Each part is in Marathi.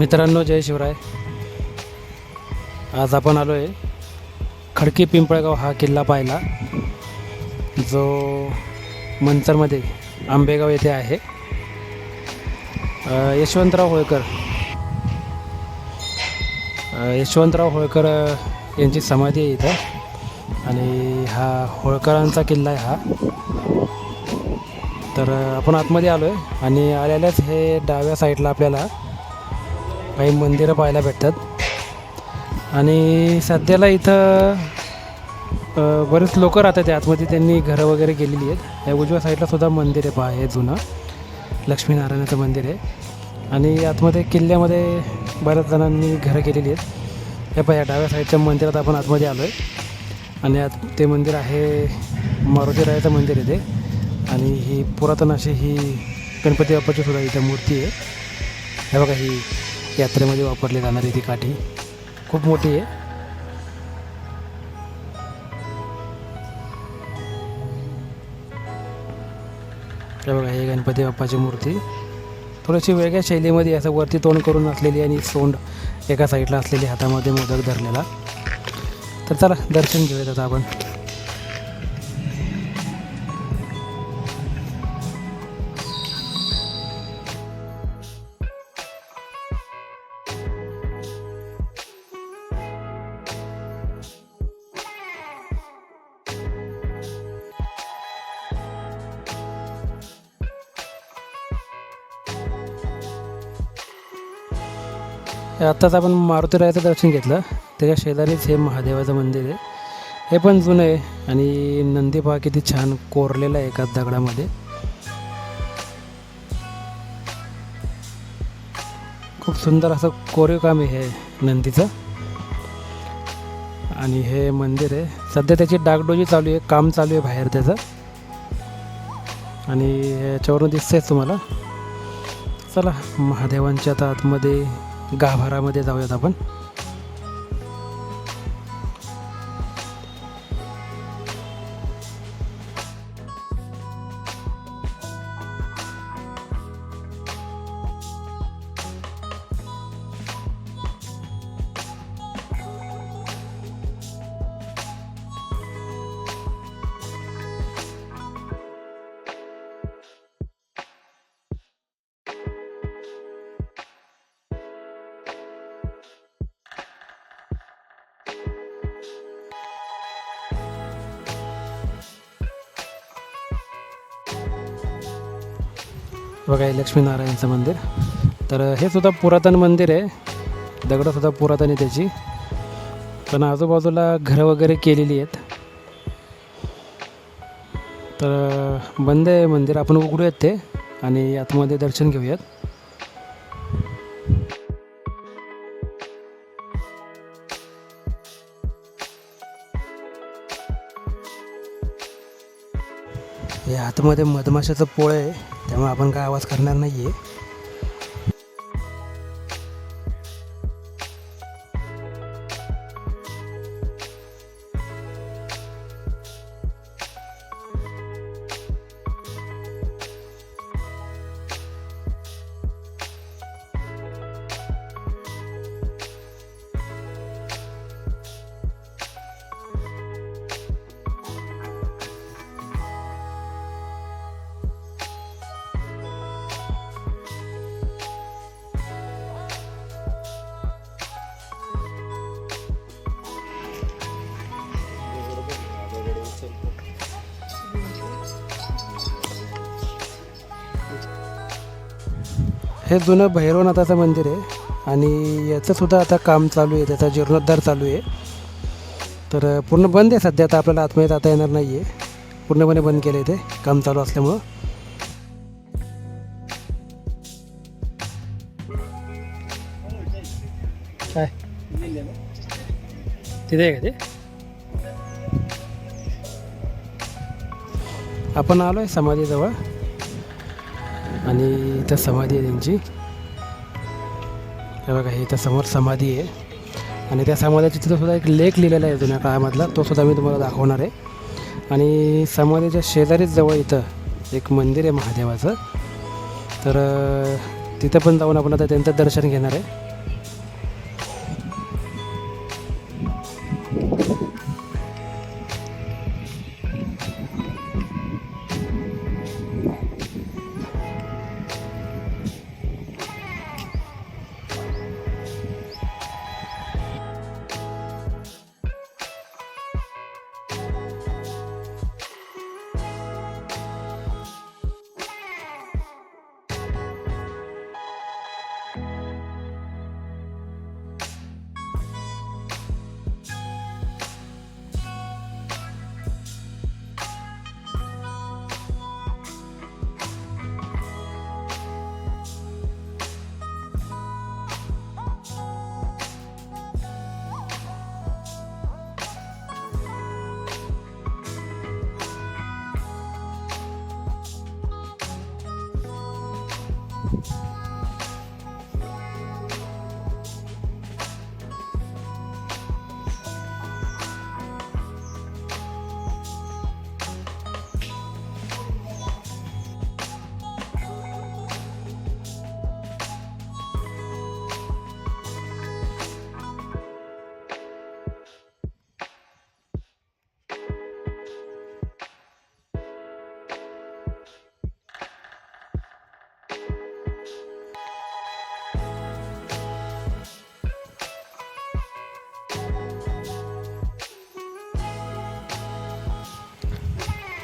मित्रांनो जय शिवराय. आज आपण आलो आहे खडकी पिंपळगाव हा किल्ला पाहिला जो मंचरमध्ये आंबेगाव येथे आहे. यशवंतराव होळकर. यशवंतराव होळकर यांची समाधी आहे इथं. आणि हा होळकरांचा किल्ला आहे हा. तर आपण आतमध्ये आलो आहे आणि आल्याल्याच हे डाव्या साईडला आपल्याला काही मंदिरं पाहायला भेटतात. आणि सध्याला इथं बरेच लोक राहतात आतमध्ये त्यांनी घरं वगैरे केलेली आहेत. या उजव्या साईडला सुद्धा मंदिर आहे पहा हे जुनं. लक्ष्मीनारायणाचं मंदिर आहे. आणि आतमध्ये किल्ल्यामध्ये बऱ्याच जणांनी घरं केलेली आहेत. हे पहा या डाव्या साईडच्या मंदिरात आपण आतमध्ये आलो आहे आणि आत ते मंदिर आहे मारुतीरायाचं मंदिर आहे ते. आणि ही पुरातन अशी ही गणपती बाप्पाची सुद्धा इथं मूर्ती आहे. हे बघा ही यात्रेमध्ये वापरली जाणारी ती काठी खूप मोठी आहे. हे बघा हे गणपती बाप्पाची मूर्ती. थोडीशी वेगळ्या शैलीमध्ये असं वरती तोंड करून असलेली आणि सोंड एका साईडला असलेली हातामध्ये मोदक धरलेला. तर चला दर्शन घेऊयात आता आपण. आत्ताच आपण मारुतीरायाचं दर्शन घेतलं. त्याच्या शेजारीच हे महादेवाचं मंदिर आहे. हे पण जुनं आहे आणि नंदी पहा किती छान कोरलेलं आहे एका दगडामध्ये. खूप सुंदर असं कोरीव काम आहे हे नंदीचं. आणि हे मंदिर आहे. सध्या त्याची डागडोजी चालू आहे काम चालू आहे बाहेर त्याचं. आणि याच्यावरून दिसतंय तुम्हाला. चला महादेवांच्या आता आतमध्ये गाभारामध्ये जाऊयात आपण. बघा हे लक्ष्मीनारायणचं मंदिर. तर हे सुद्धा पुरातन मंदिर आहे. दगडंसुद्धा पुरातन आहे त्याची. पण आजूबाजूला घरं वगैरे केलेली आहेत. तर बंद आहे मंदिर. आपण उघडूयात ते आणि आतमध्ये दर्शन घेऊयात. हे आतमध्ये मधमाशाचं पोळं आहे त्यामुळे आपण काय आवाज करणार नाही आहे हे जुनं भैरवनाथाचं मंदिर आहे. आणि याचंसुद्धा आता काम चालू आहे. त्याचा जीर्णोद्धार चालू आहे. तर पूर्ण बंद आहे सध्या. आता आपल्याला आतमध्ये जाता येणार नाही आहे पूर्णपणे बंद केलं आहे ते. काम चालू असल्यामुळं. काय? तिथे आहे का ते? आपण आलो आहे समाधीजवळ. आणि इथं समाधी आहे त्यांची. हे बघा हे इथं समोर समाधी आहे. आणि त्या समाधीच्या तिथं सुद्धा एक लेख लिहिलेला आहे जुन्या काळामधला. तो सुद्धा मी तुम्हाला दाखवणार आहे. आणि समाधीच्या शेजारीच जवळ इथं एक मंदिर आहे महादेवाचं. तर तिथं पण जाऊन आपण आता त्यांचं दर्शन घेणार आहे.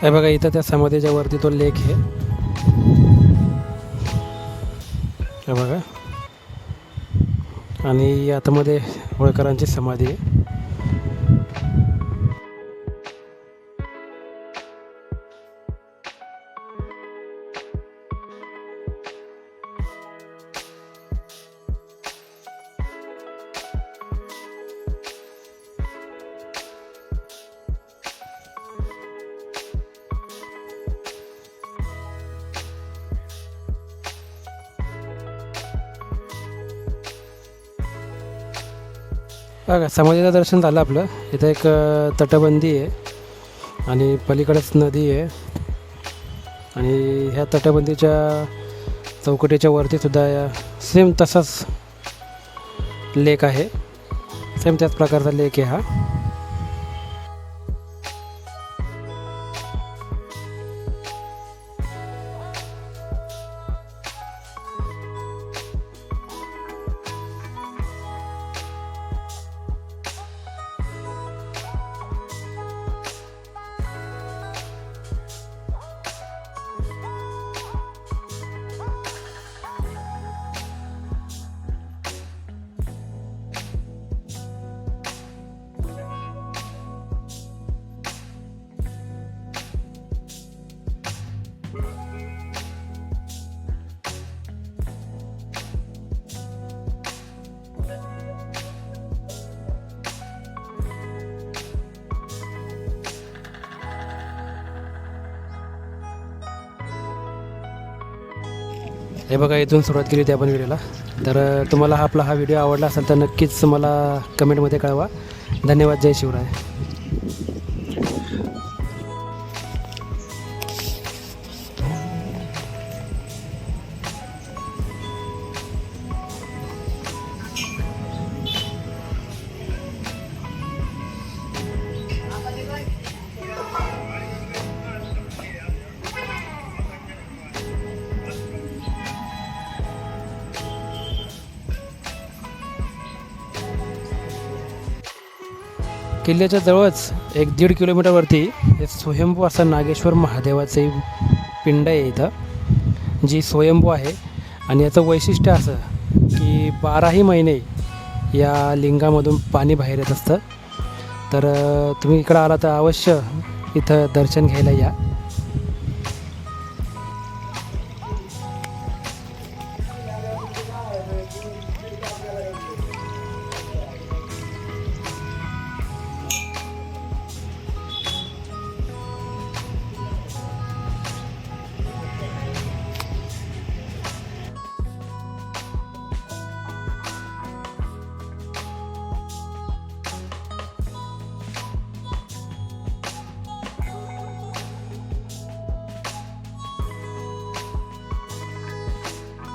हे बघा इथं त्या समाधीच्या वरती तो लेख आहे. हे बघा. आणि आतमध्ये होळकरांची समाधी आहे. बघा समाधीचं दर्शन झालं आपलं. इथं एक तटबंदी आहे आणि पलीकडेच नदी आहे. आणि ह्या तटबंदीच्या चौकटीच्या वरती सुद्धा सेम तसाच लेक आहे. सेम त्याच प्रकारचा लेक आहे हा. हे बघा इथून सुरुवात केली होती आपण व्हिडिओला. तर तुम्हाला हा आपला हा व्हिडिओ आवडला असेल तर नक्कीच मला कमेंटमध्ये कळवा. धन्यवाद जय शिवराय. किल्ल्याच्या जवळच एक दीड किलोमीटरवरती एक स्वयंभू असं नागेश्वर महादेवाचे पिंड आहे इथं जी स्वयंभू आहे. आणि याचं वैशिष्ट्य असं की बाराही महिने या लिंगामधून पाणी बाहेर येत असतं. तर तुम्ही इकडं आला तर अवश्य इथं दर्शन घ्यायला या.